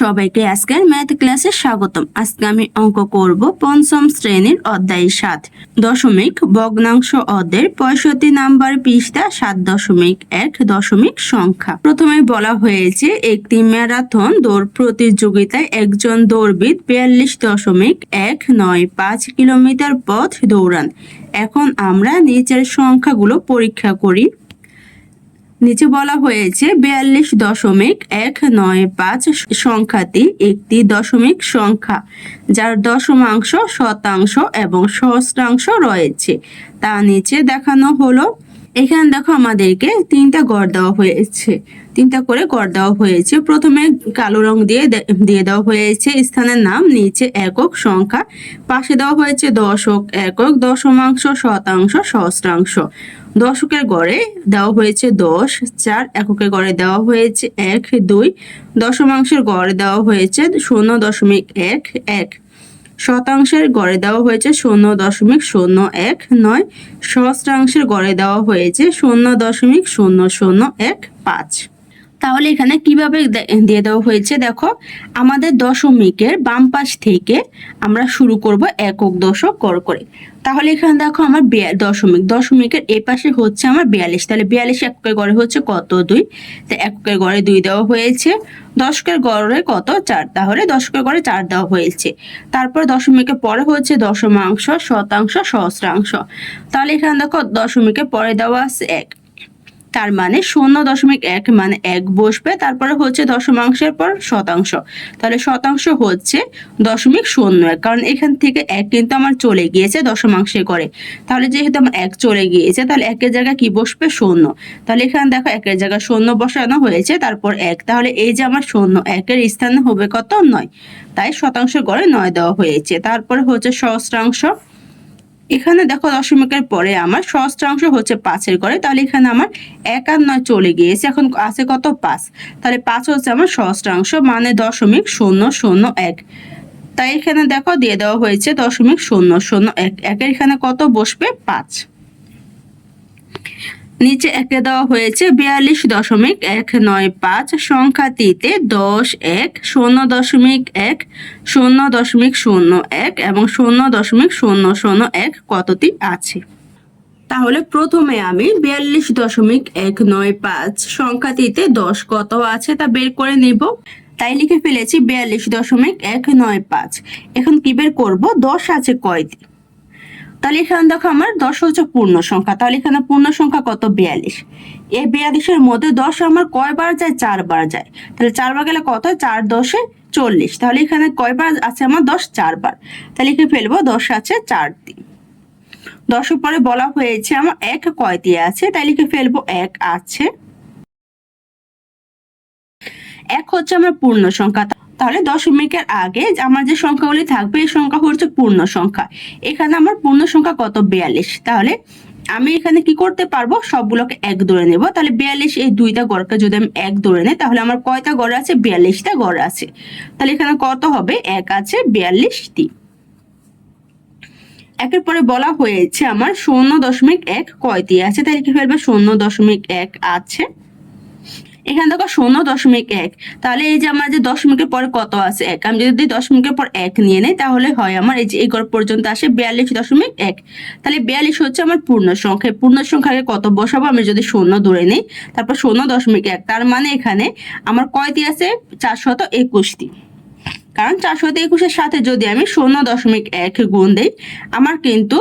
সবাইকে আজকের ম্যাথ ক্লাসে স্বাগতম। আজকে আমি অঙ্ক করব পঞ্চম শ্রেণির অধ্যায় সাত দশমিক ভগ্নাংশ অধ্যায়ের পঁয়ষট্টি নাম্বার পৃষ্ঠা সাত দশমিক এক দশমিক সংখ্যা। প্রথমে বলা হয়েছে, একটি ম্যারাথন দৌড় প্রতিযোগিতায় একজন দৌড়বিদ বিয়াল্লিশ দশমিক এক নয় পাঁচ কিলোমিটার পথ দৌড়ান। এখন আমরা নিচের সংখ্যাগুলো পরীক্ষা করি। নিচে বলা হয়েছে বিয়াল্লিশ দশমিক এক নয় পাঁচ সংখ্যাটি একটি দশমিক সংখ্যা, যার দশমাংশ শতাংশ এবং সহস্রাংশ রয়েছে। তা নিচে দেখানো হলো। এখানে দেখো আমাদেরকে তিনটা গড় দেওয়া হয়েছে। তিনটা করে গড় দেওয়া হয়েছে। প্রথমে কালো রং দিয়ে দিয়ে দেওয়া হয়েছে। স্থানের নাম নিচে একক সংখ্যা। পাশে দেওয়া হয়েছে দশক একক, দশমাংশ, শতাংশ, সহস্রাংশ। দশকের গড়ে দেওয়া হয়েছে দশ, চার এককের গড়ে দেওয়া হয়েছে এক, দুই দশমাংশের গড়ে দেওয়া হয়েছে শূন্য দশমিক এক এক শতাংশের গড়ে দেওয়া হয়েছে শূন্য দশমিক শূন্য এক, নয় সহস্রাংশের গড়ে দেওয়া হয়েছে শূন্য দশমিক শূন্য শূন্য এক, পাঁচ তাহলে এখানে কীভাবে দিয়ে দেওয়া হয়েছে দেখো, আমাদের দশমিকের বাম পাশ থেকে আমরা শুরু করব একক দশক গড় করে। তাহলে এখানে দেখো আমার দশমিক, দশমিকের এ পাশে হচ্ছে আমার বিয়াল্লিশ, তাহলে বিয়াল্লিশ এককের গড়ে হচ্ছে কত দুই? তো এককের গড়ে দুই দেওয়া হয়েছে, দশকের গড়ে কত চার? তাহলে দশকের গড়ে চার দেওয়া হয়েছে। তারপর দশমিকের পরে হচ্ছে দশমাংশ, শতাংশ, সহস্রাংশ। তাহলে এখানে দেখো দশমিকের পরে দেওয়া আছে এক। তার মানে শূন্য দশমিক এক মানে এক বসবে, তারপরে হচ্ছে দশমাংশের পর শতাংশ। তাহলে শতাংশ হচ্ছে দশমিক শূন্য এক, কারণ এখান থেকে এক কিন্তু আমার চলে গিয়েছে দশমাংশে করে। তাহলে যেহেতু আমার এক চলে গিয়েছে, তাহলে একের জায়গায় কি বসবে? শূন্য। তাহলে এখানে দেখো একের জায়গায় শূন্য বসানো হয়েছে, তারপর এক। তাহলে এই যে আমার শূন্য, একের স্থানে হবে কত? নয়। তাই শতাংশ গড়ে নয় দেওয়া হয়েছে। তারপরে হচ্ছে সহস্রাংশ এখানে দেখো দশমিকের পরে আমার সহস্রাংশ হচ্ছে পাঁচের করে তাহলে এখানে আমার এক আর নয় চলে গিয়েছে। এখন আছে কত পাঁচ? তাহলে পাঁচ হচ্ছে আমার সহস্রাংশ মানে দশমিক শূন্য শূন্য এক। তাই এখানে দেখো দিয়ে দেওয়া হয়েছে দশমিক শূন্য শূন্য এক। একের এখানে কত বসবে? পাঁচ। নিচে একে দেওয়া হয়েছে বিয়াল্লিশ দশমিক এক নয় পাঁচ সংখ্যাটিতে দশ এক, শূন্য দশমিক এক, শূন্য দশমিক শূন্য এক এবং শূন্য দশমিক শূন্য শূন্য এক কতটি আছে? তাহলে প্রথমে আমি বিয়াল্লিশ দশমিক এক নয় পাঁচ সংখ্যাটিতে দশ কত আছে তা বের করে নিব। তাই লিখে ফেলেছি বিয়াল্লিশ দশমিক এক নয় পাঁচ। এখন কি বের করব? দশ আছে কয়টি? তাহলে এখানে দেখো আমার দশ হচ্ছে পূর্ণ সংখ্যা। তাহলে এখানে পূর্ণ সংখ্যা কত? বিয়াল্লিশ। এই বিয়াল্লিশের মধ্যে দশ আমার কয়বার যায়? চারবার যায়। তাহলে চারবার গেলে কত চার দশে চল্লিশ। তাহলে এখানে কয়বার আছে আমার? দশ চারবার। তাহলে লিখে ফেলব? দশ আছে চার দিন দশের পরে বলা হয়েছে আমার এক কয়টি আছে? তাই লিখে ফেলব? এক আছে। এক হচ্ছে আমার পূর্ণ সংখ্যা। তাহলে দশমিকের আগে আমার যে সংখ্যাগুলি থাকবে, এই সংখ্যা হচ্ছে পূর্ণ সংখ্যা। এখানে আমার পূর্ণ সংখ্যা কত? বিয়াল্লিশ। তাহলে আমি এখানে কি করতে পারব? সবগুলোকে এক ধরে নেব। তাহলে বিয়াল্লিশ এই দুইটা গড়কে যদি আমি এক ধরে নেই, তাহলে আমার কয়টা গড় আছে? বিয়াল্লিশটা গড় আছে। তাহলে এখানে কত হবে? এক আছে বিয়াল্লিশটি। একের পরে বলা হয়েছে আমার শূন্য দশমিক এক কয়টি আছে? তাহলে কি ফেলবে শূন্য দশমিক এক আছে। এখানে দেখো শূন্য দশমিক এক। তাহলে এই যে আমার যে দশমিকের পরে কত আছে এক? আমি যদি দশমিকের পর এক নিয়ে নেই, তাহলে হয় আমার এই যে এই ঘর পর্যন্ত আসে বিয়াল্লিশ দশমিক এক। তাহলে বিয়াল্লিশ হচ্ছে আমার পূর্ণ সংখ্যা। পূর্ণ সংখ্যাকে কত বসাবো? আমি যদি শূন্য ধরে নিই, তারপর শূন্য দশমিক এক। তার মানে এখানে আমার কয়টি আছে? চারশত একুশটি। কারণ চারশত একুশের সাথে যদি আমি শূন্য দশমিক এক গুণ দেই, আমার কিন্তু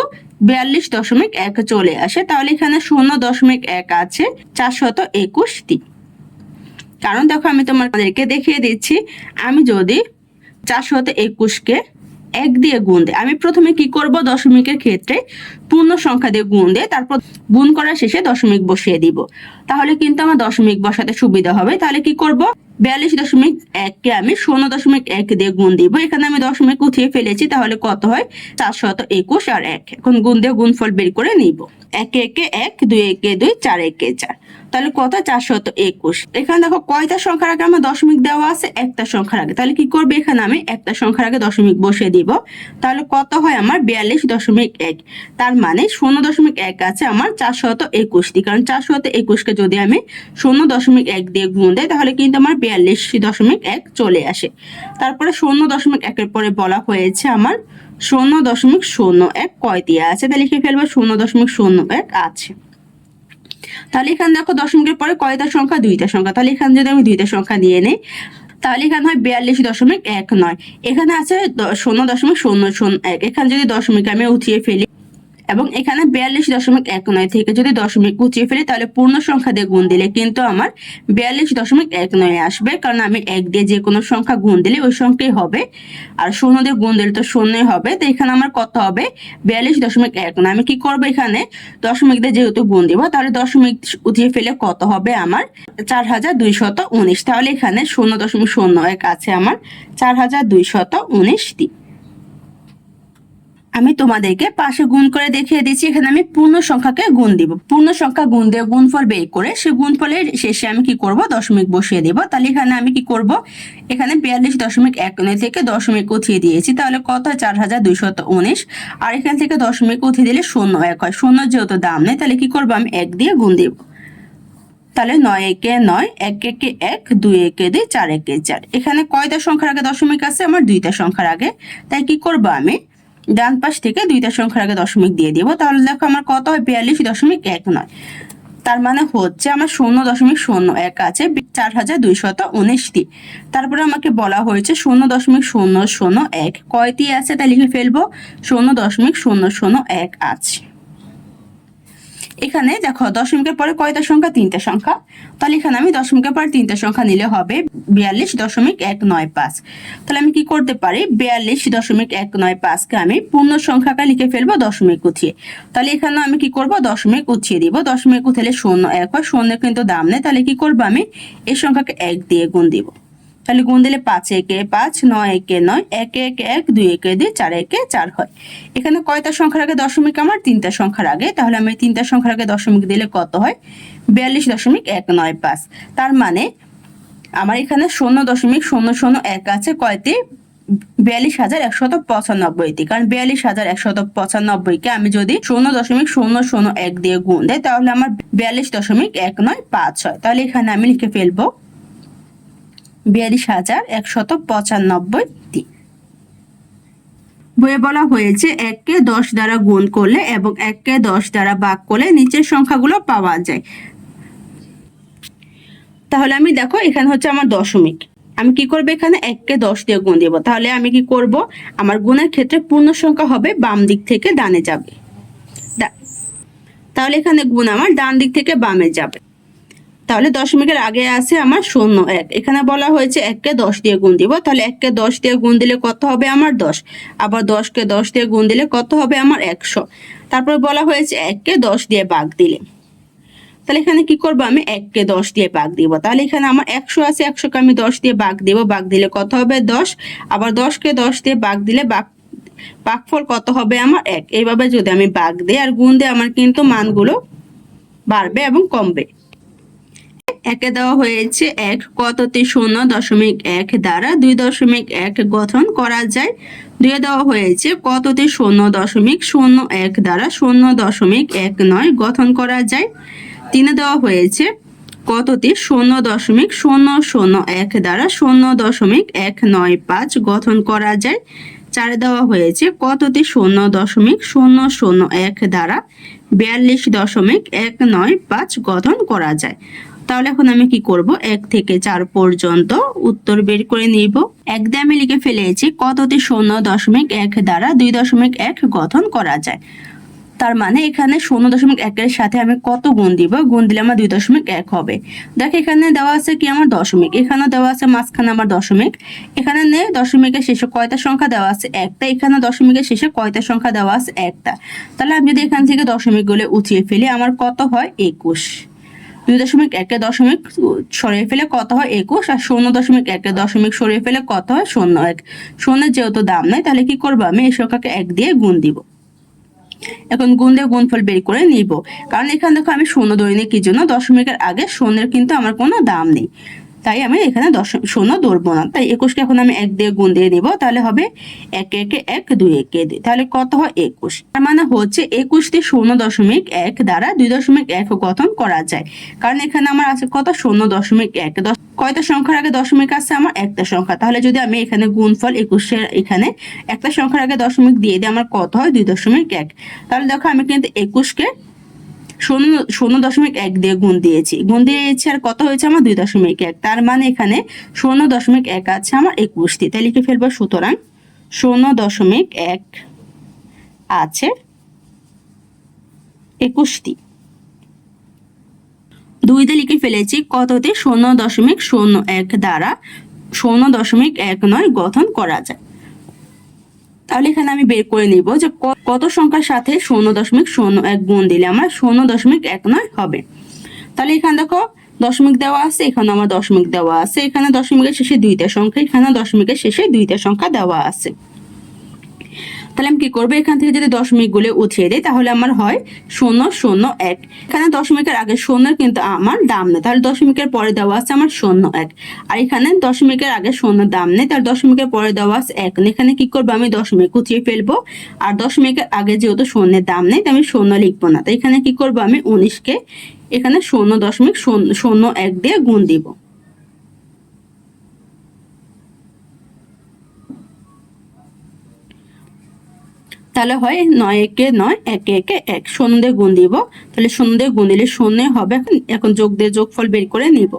বিয়াল্লিশ দশমিক এক চলে আসে। তাহলে এখানে শূন্য দশমিক এক আছে চারশত একুশটি। কারণ দেখো আমি তোমাদেরকে দেখিয়ে দিচ্ছি, আমি যদি চারশত একুশকে এক দিয়ে গুণ দেয় আমি প্রথমে কি করব? দশমিকের ক্ষেত্রে পূর্ণ সংখ্যা দিয়ে গুণ দেয় তারপর গুণ করার শেষে দশমিক বসিয়ে দিব। তাহলে কিন্তু আমার দশমিক বসাতে সুবিধা হবে। তাহলে কি করব? বিয়াল্লিশ দশমিক এককে আমি শূন্য দশমিক এক দিয়ে গুণ দিব। এখানে আমি দশমিক উঠিয়ে ফেলেছি, তাহলে কত হয়? চারশত একুশ আর এক। এখন গুণ দিয়ে গুণফল বের করে নিব। একে একে এক, দুই একে দুই, চার একে চার। তাহলে কত? চারশত একুশ। এখানে দেখো কয়টা সংখ্যার আগে আমার দশমিক দেওয়া আছে? একটা সংখ্যার আগে। তাহলে কি করবে এখানে আমি একটা সংখ্যার আগে দশমিক বসিয়ে দিব। তাহলে কত হয় আমার? বিয়াল্লিশ দশমিক এক। তার মানে শূন্য দশমিক এক আছে আমার চারশত একুশটি কারণ চারশত একুশকে যদি আমি শূন্য দশমিক এক দিয়ে গুণ দেয় তাহলে কিন্তু আমার বিয়াল্লিশ দশমিক এক চলে আসে। তারপরে শূন্য দশমিক একের পরে বলা হয়েছে আমার শূন্য দশমিক শূন্য এক কয় দিয়ে আছে। তাহলে লিখে ফেলব শূন্য দশমিক শূন্য এক আছে। তাহলে এখানে দেখো দশমিকের পরে কয়টা সংখ্যা? দুইটা সংখ্যা। তাহলে এখানে যদি আমি দুইটা সংখ্যা নিয়ে নেই, তাহলে এখানে হয় বিয়াল্লিশ দশমিক এক নয়। এখানে আছে শূন্য দশমিক শূন্য শূন্য এক। এখানে যদি দশমিক আমি উঠিয়ে ফেলি এবং এখানে বিয়াল্লিশ দশমিক এক নয় থেকে যদি দশমিক উঠিয়ে ফেলি, তাহলে পূর্ণ সংখ্যা দিয়ে গুণ দিলে কিন্তু আমার বিয়াল্লিশ দশমিক এক নয় আসবে। কারণ আমি এক দিয়ে যে কোনো সংখ্যা গুণ দিলে ওই সংখ্যাই হবে। আর শূন্য দিয়ে গুণ দিলে তো শূন্যই হবে। তো এখানে আমার কত হবে? বিয়াল্লিশ দশমিক এক নয়। আমি কি করব এখানে? দশমিক দিয়ে যেহেতু গুণ দিব, তাহলে দশমিক উঠিয়ে ফেলে কত হবে আমার? চার হাজার দুইশত উনিশ। তাহলে এখানে শূন্য দশমিক শূন্য এক আছে আমার। চার হাজার দুইশত উনিশটি আমি তোমাদেরকে পাশে গুণ করে দেখিয়ে দিচ্ছি। এখানে আমি পূর্ণ সংখ্যাকে গুণ দিব। পূর্ণ সংখ্যা গুণ দিয়ে গুণফল বের করে সে গুণফলের শেষে আমি কি করব? দশমিক বসিয়ে দিব। তাহলে এখানে আমি কি করব? এখানে বিয়াল্লিশ দশমিক এক থেকে দশমিক উঠিয়ে দিয়েছি। তাহলে কত? হয় চার হাজার দুইশত উনিশ। আর এখান থেকে দশমিক উঠিয়ে দিলে শূন্য এক হয়। শূন্য যেহেতু দাম নেই, তাহলে কি করব? আমি এক দিয়ে গুণ দিব। তাহলে নয় একে নয়, এক একে এক, দুই একে দুই, চার একে চার। এখানে কয়টা সংখ্যার আগে দশমিক আছে? আমার দুইটা সংখ্যার আগে। তাই কি করব আমি? ডান পাশ থেকে দুইটা সংখ্যার আগে দশমিক দিয়ে দিব। তাহলে দেখো আমার কত হয়? বিয়াল্লিশ দশমিক এক নয়। তার মানে হচ্ছে আমার শূন্য দশমিক শূন্য এক আছে চার হাজার দুইশত উনিশটি। তারপরে আমাকে বলা হয়েছে শূন্য দশমিক শূন্য শূন্য এক। কয়টি আছে? তাই লিখে ফেলব। শূন্য দশমিক শূন্য শূন্য এক আছে। এখানে দেখো দশমিকের পরে কয়টা সংখ্যা? তিনটা সংখ্যা। তাহলে এখানে আমি দশমিকের পরে তিনটা সংখ্যা নিলে হবে বিয়াল্লিশ দশমিক এক নয় পাঁচ। তাহলে আমি কি করতে পারি? বিয়াল্লিশ দশমিক এক নয় পাঁচকে আমি পূর্ণ সংখ্যাকে লিখে ফেলব দশমিক উঠিয়ে। তাহলে এখানে আমি কি করব? দশমিক উঠিয়ে দিব। দশমিক উঠালে শূন্য এক হয় শূন্য কিন্তু দাম নেই। তাহলে কি করব আমি? এই সংখ্যাকে এক দিয়ে গুণ দিব। তাহলে গুণ দিলে পাঁচ একে পাঁচ, নয় একে নয়, এক এক এক, দুই একে দুই, চার একে চার হয়। এখানে কয়টা সংখ্যার আগে দশমিক আমার? তিনটা সংখ্যার আগে। তাহলে আমি তিনটা সংখ্যার আগে দশমিক দিলে কত হয়? বিয়াল্লিশ দশমিক এক নয় পাঁচ। তার মানে আমার এখানে শূন্য দশমিক শূন্য শূন্য এক আছে। কয়টি? বিয়াল্লিশ হাজার একশত পঁচানব্বইটি। কারণ বিয়াল্লিশ হাজার একশত পঁচানব্বইকে আমি যদি শূন্য দশমিক শূন্য শূন্য এক দিয়ে গুণ দেয় তাহলে আমার বিয়াল্লিশ দশমিক এক নয় পাঁচ হয়। তাহলে এখানে আমি লিখে ফেলব বিয়াল্লিশ হাজার একশত পঁচানব্বইটি। বইয়ে বলা হয়েছে এককে দশ দ্বারা গুণ করলে এবং এককে দশ দ্বারা ভাগ করলে নিচের সংখ্যাগুলো পাওয়া যায়। তাহলে আমি দেখো, এখানে হচ্ছে আমার দশমিক। আমি কি করব এখানে? এককে দশ দিয়ে গুণ দিব। তাহলে আমি কি করব? আমার গুণের ক্ষেত্রে পূর্ণ সংখ্যা হবে বাম দিক থেকে ডানে যাবে। তাহলে এখানে গুণ আমার ডান দিক থেকে বামে যাবে। তাহলে দশমিকের আগে আছে আমার শূন্য এক। এখানে বলা হয়েছে এককে দশ দিয়ে গুণ দিব। তাহলে এককে দশ দিয়ে গুণ দিলে কত হবে আমার দশ? আবার দশকে দশ দিয়ে গুণ দিলে কত হবে আমার একশো? তারপর বলা হয়েছে এককে দশ দিয়ে বাঘ দিলে। তাহলে এখানে কি করব আমি? এককে দশ দিয়ে বাঘ দিব। তাহলে এখানে আমার একশো আছে, একশোকে আমি দশ দিয়ে বাঘ দিব। বাঘ দিলে কত হবে? দশ। আবার দশকে দশ দিয়ে বাঘ দিলে বাঘ ভাগফল কত হবে আমার এক? এইভাবে যদি আমি বাঘ দিই আর গুণ দিই, আমার কিন্তু মানগুলো বাড়বে এবং কমবে। একে দেওয়া হয়েছে এক কততে শূন্য দশমিক এক দ্বারা দুই দশমিক এক গঠন করা যায়। দুয়ে দেওয়া হয়েছে কততে শূন্য দশমিক শূন্য এক দ্বারা শূন্য দশমিক এক নয় গঠন করা যায়। তিনে দেওয়া হয়েছে কততে শূন্য দশমিক শূন্য শূন্য এক দ্বারা শূন্য দশমিক এক নয় পাঁচ গঠন করা যায়। চারে দেওয়া হয়েছে কততে শূন্য দশমিক শূন্য শূন্য এক দ্বারা বিয়াল্লিশ দশমিক এক নয় পাঁচ গঠন করা যায়। তাহলে এখন আমি কি করব? এক থেকে চার পর্যন্ত উত্তর বের করে নিব। এক আমি লিখে ফেলেছি কতটি শূন্য দশমিক এক দ্বারা দুই দশমিক এক গঠন করা যায়। তার মানে এখানে শূন্য দশমিক একের সাথে আমি কত গুণ দিব? গুণ দিলে আমার দুই দশমিক এক হবে। দেখ, এখানে দেওয়া আছে কি আমার দশমিক? এখানে দেওয়া আছে মাঝখানে আমার দশমিক। এখানে নে, দশমিকের শেষে কয়টা সংখ্যা দেওয়া আছে? একটা। এখানে দশমিকের শেষে কয়টা সংখ্যা দেওয়া আছে? একটা। তাহলে আমি যদি এখান থেকে দশমিকগুলো উঠিয়ে ফেলি, আমার কত হয়? একুশ। দুই দশমিক একে দশমিক সরিয়ে ফেলে কত হয়? একুশ। আর শূন্য দশমিক একে দশমিক সরিয়ে ফেলে কত হয়? শূন্য এক। শূন্যের যেহেতু দাম নাই, তাহলে কি করব আমি? এই সংখ্যাকে এক দিয়ে গুণ দিব। এখন গুণ দিয়ে গুণফল বের করে নিব। কারণ এখানে দেখো আমি শূন্য দৈনিক কি জন্য? দশমিকের আগে শূন্যের কিন্তু আমার কোনো দাম নেই। তাই আমি এখানে দশ শূন্য ধরবো না। তাই একুশকে এখন আমি এক দিয়ে গুণ দিয়ে দিব, তাহলে হবে এক একে এক, দুই একে দুই। তাহলে কত হয় একুশ? তার মানে হচ্ছে একুশটি শূন্য দশমিক এক দ্বারা দুই দশমিক এক গঠন করা যায়। কারণ এখানে আমার আছে কত? শূন্য দশমিক এক। দশ কয়টা সংখ্যার আগে দশমিক আছে? আমার একটা সংখ্যা। তাহলে যদি আমি এখানে গুণফল একুশের এখানে একটা সংখ্যার আগে দশমিক দিয়ে দিই, আমার কত হয়? দুই দশমিক এক। তাহলে দেখো আমি কিন্তু একুশকে শূন্য শূন্য দশমিক এক দিয়ে গুণ দিয়েছি। গুণ দিয়েছি আর কত হয়েছে আমার? দুই দশমিক এক। তার মানে এখানে শূন্য দশমিক এক আছে আমার একুশটি। তাই লিখে ফেলব সুতরাং শূন্য দশমিক এক আছে একুশটি। দুইতে লিখে ফেলেছি কততে শূন্য দশমিক শূন্য এক দ্বারা শূন্য দশমিক এক নয় গঠন করা যায়। তাহলে এখানে আমি বের করে নিব যে কত সংখ্যার সাথে শূন্য দশমিক শূন্য এক গুণ দিলে আমার শূন্য দশমিক এক নয় হবে। তাহলে এখানে দেখো দশমিক দেওয়া আছে, এখানে আমার দশমিক দেওয়া আছে, এখানে দশমিকের শেষে দুইটা সংখ্যা, এখানে দশমিকের শেষে দুইটা সংখ্যা দেওয়া আছে। তাহলে আমি কি করব? এখান থেকে যদি দশমিকগুলো উঠিয়ে দিই, তাহলে আমার হয় শূন্য শূন্য, এক। এখানে দশমিকের আগে শূন্যের কিন্তু আমার দাম নেই, তাহলে দশমিকের পরে দেওয়া আছে আমার শূন্য, এক। আর এখানে দশমিকের আগে শূন্য দাম নেই, তাহলে দশমিকের পরে দেওয়া আছে এক। এখানে কি করব আমি? দশমিক উঠিয়ে ফেলব। আর দশমিকের আগে যেহেতু শূন্যের দাম নেই, তাই আমি শূন্য লিখব না। তাই এখানে কি করব আমি? উনিশকে এখানে শূন্য দশমিক শূন্য শূন্য, এক দিয়ে গুণ দিব। তাহলে হয় নয় একে নয়, একে একে এক। সন্ধ্যে গুণ দিব। তাহলে সন্ধ্যে গুণ দিলে শূন্য হবে। এখন এখন যোগ দিয়ে যোগফল বের করে নিব।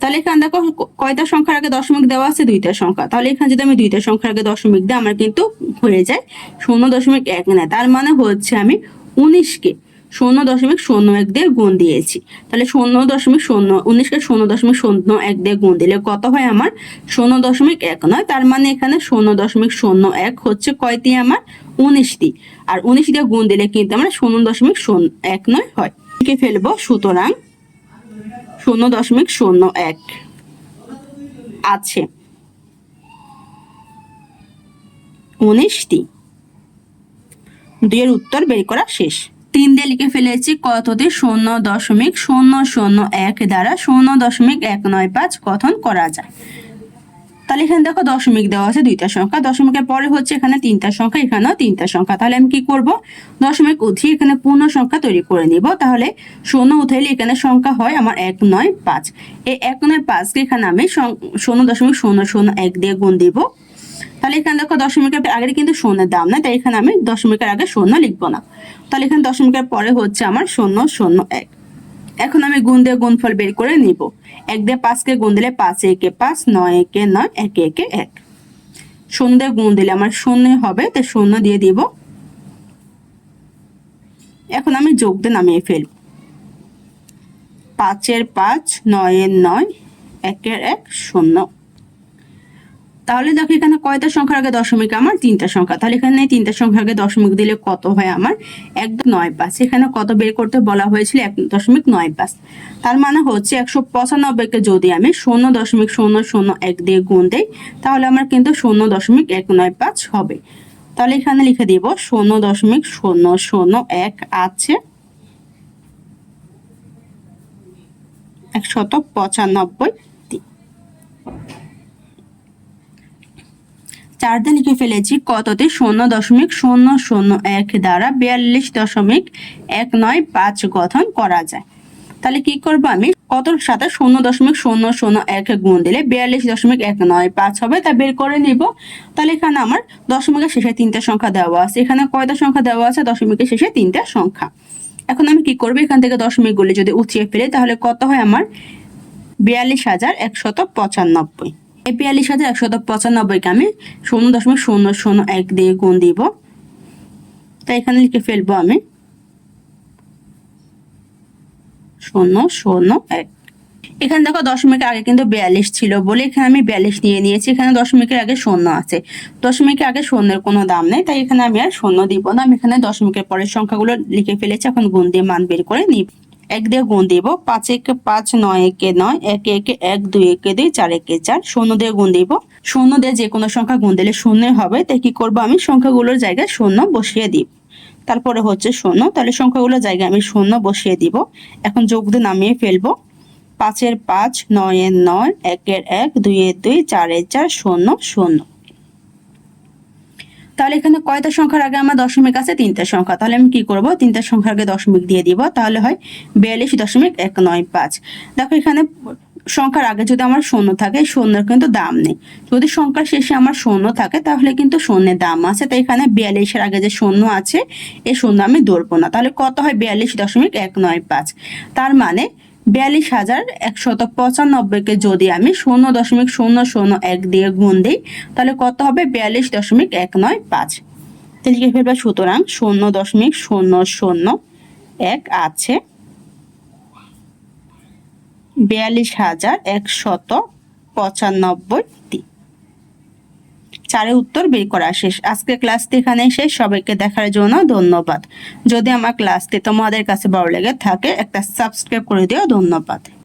তাহলে এখানে দেখো কয়টা সংখ্যার আগে দশমিক দেওয়া আছে? দুইটা সংখ্যা। তাহলে এখানে যদি আমি দুইটা সংখ্যার আগে দশমিক দিই, আমার কিন্তু হয়ে যায় শূন্য দশমিক এক। না তার মানে হচ্ছে আমি উনিশকে শূন্য দশমিক শূন্য এক দিয়ে গুণ দিয়েছি। তাহলে শূন্য দশমিক শূন্য, উনিশকে শূন্য দশমিক শূন্য এক দিয়ে গুণ দিলে কত হয় আমার? শূন্য দশমিক এক নয়, তার মানে এখানে শূন্য দশমিক শূন্য এক হচ্ছে কয়টি আমার? উনিশটি। আর উনিশ দিয়ে গুণ দিলে কিন্তু আমরা শূন্য দশমিক শূন্য এক নয় হয়। লিখে ফেলব সুতরাং শূন্য দশমিক শূন্য এক আছে। উনিশটি। দুইয়ের উত্তর বের করা শেষ। তিন দিয়ে লিখে ফেলেছি কততে শূন্য দশমিক, শূন্য শূন্য এক দ্বারা শূন্য দশমিক এক নয় পাঁচ গঠন করা যায়। তাহলে এখানে দেখো দশমিক দেওয়া আছে দুইটা সংখ্যা। দশমিকের পরে হচ্ছে এখানে তিনটা সংখ্যা, এখানেও তিনটা সংখ্যা। তাহলে আমি কি করব? দশমিক উঠিয়ে এখানে পূর্ণ সংখ্যা তৈরি করে নিব। তাহলে শূন্য উঠাইলে এখানে সংখ্যা হয় আমার এক নয় পাঁচ। এই এক নয় পাঁচকে এখানে আমি শূন্য দশমিক শূন্য শূন্য এক দিয়ে গুণ দিব। তাহলে এখানে দেখো দশমিকের আগে কিন্তু শূন্যের দাম না, তাই এখানে আমি দশমিকের আগে শূন্য লিখব না। তাহলে এখানে দশমিকের পরে হচ্ছে আমার শূন্য শূন্য, এক। এখন আমি গুণ দিয়ে গুণফল বের করে নিব। এক দিয়ে পাঁচকে গুণ দিলে পাঁচ, একে পাঁচ, নয়, একে নয়, একে একে, এক। শূন্য দিয়ে গুণ দিলে আমার শূন্য হবে, তাই শূন্য দিয়ে দিব। এখন আমি যোগ দিয়ে নামিয়ে ফেলব। পাঁচের পাঁচ, নয়ের নয়, একের এক, শূন্য। তাহলে দেখো এখানে কয়টা সংখ্যার আগে দশমিক? আমার তিনটা সংখ্যা। তাহলে এখানে তিনটা সংখ্যার আগে দশমিক দিলে কত হয় আমার? এক নয় পাঁচ। এখানে কত বের করতে বলা হয়েছিল? এক দশমিক নয় পাঁচ। তার মানে হচ্ছে একশো পঁচানব্বইকে যদি আমি শূন্য দশমিক শূন্য শূন্য এক দিয়ে গুণ দেই, তাহলে আমার কিন্তু শূন্য দশমিক এক নয় পাঁচ হবে। তাহলে এখানে লিখে দিব, শূন্য দশমিক শূন্য শূন্য এক আছে একশত পঁচানব্বই চার লিখে ফেলেছি কততে শূন্য দশমিক শূন্য শূন্য এক দ্বারা বিয়াল্লিশ দশমিক এক নয় পাঁচ গঠন করা যায়। তাহলে কি করব আমি? কতর সাথে শূন্য দশমিক শূন্য শূন্য এক গুণ দিলে বিয়াল্লিশ দশমিক এক নয় পাঁচ হবে, তা বের করে নিব। তাহলে এখানে আমার দশমিকের শেষে তিনটা সংখ্যা দেওয়া আছে। এখানে কয়টা সংখ্যা দেওয়া আছে? দশমিকের শেষে তিনটা সংখ্যা। এখন আমি কি করব? এখান থেকে দশমিক গুলি যদি উঠিয়ে ফেলি, তাহলে কত হয় আমার? বিয়াল্লিশ হাজার একশত পঁচানব্বই। বিয়াল্লিশ হাজার একশত পঁচানব্বইকে আমি শূন্য দশমিক শূন্য শূন্য এক দিয়ে গুণ দিব। তাই এখানে লিখে ফেলব আমি। শূন্য শূন্য এক। এখানে দেখো দশমিকের আগে কিন্তু বিয়াল্লিশ ছিল বলে এখানে আমি বিয়াল্লিশ নিয়ে নিয়েছি। এখানে দশমিকের আগে শূন্য আছে। দশমিকের আগে শূন্যের কোনো দাম নেই, তাই এখানে আমি আর শূন্য দিব না। আমি এখানে দশমিকের পরের সংখ্যাগুলো লিখে ফেলেছি, এখন গুণ দিয়ে মান বের করে নিব। এক দিয়ে গুণ দিব, পাঁচ একে পাঁচ, নয় একে নয়, একে একে এক, দুই একে দুই, চার একে চার, শূন্য দিয়ে গুণ দিব। শূন্য দিয়ে যে কোনো সংখ্যা গুণ দিলে শূন্য হবে, তাই কি করব আমি? সংখ্যাগুলোর জায়গায় শূন্য বসিয়ে দিব। তারপরে হচ্ছে শূন্য, তাহলে সংখ্যাগুলোর জায়গায় আমি শূন্য বসিয়ে দিব। এখন যোগ দিয়ে নামিয়ে ফেলব। পাঁচের পাঁচ, নয়ের নয়, একের এক, দুইয়ের দুই, চারের চার, শূন্য শূন্য। তাহলে এখানে কয়টা সংখ্যার আগে আমার দশমিক আছে? তিনটা সংখ্যা। তাহলে আমি কি করব? তিনটা সংখ্যার আগে দশমিক দিয়ে দিব। তাহলে হয় বিয়াল্লিশ দশমিক এক নয় পাঁচ। দেখো এখানে সংখ্যার আগে যদি আমার শূন্য থাকে শূন্যের কিন্তু দাম নেই। যদি সংখ্যার শেষে আমার শূন্য থাকে, তাহলে কিন্তু শূন্যের দাম আছে। তাই এখানে বিয়াল্লিশের আগে যে শূন্য আছে, এই শূন্য আমি ধরবো না। তাহলে কত হয়? বিয়াল্লিশ দশমিক এক নয় পাঁচ। তার মানে বিয়াল্লিশ হাজার একশত পঁচানব্বইকে যদি আমি শূন্য দশমিক শূন্য শূন্য এক দিয়ে গুণ দিই, তাহলে কত হবে? বিয়াল্লিশ দশমিক এক নয় পাঁচ। তাহলে লিখে ফেলবে, সুতরাং শূন্য দশমিক শূন্য শূন্য এক আছে। বিয়াল্লিশ হাজার একশত পঁচানব্বইটি। চারের উত্তর বের করা শেষ। আজকে ক্লাসটি এখানে শেষ। সবাইকে দেখার জন্য ধন্যবাদ। যদি আমার ক্লাসটি তোমাদের কাছে ভালো লেগে থাকে, একটা সাবস্ক্রাইব করে দিও। ধন্যবাদ।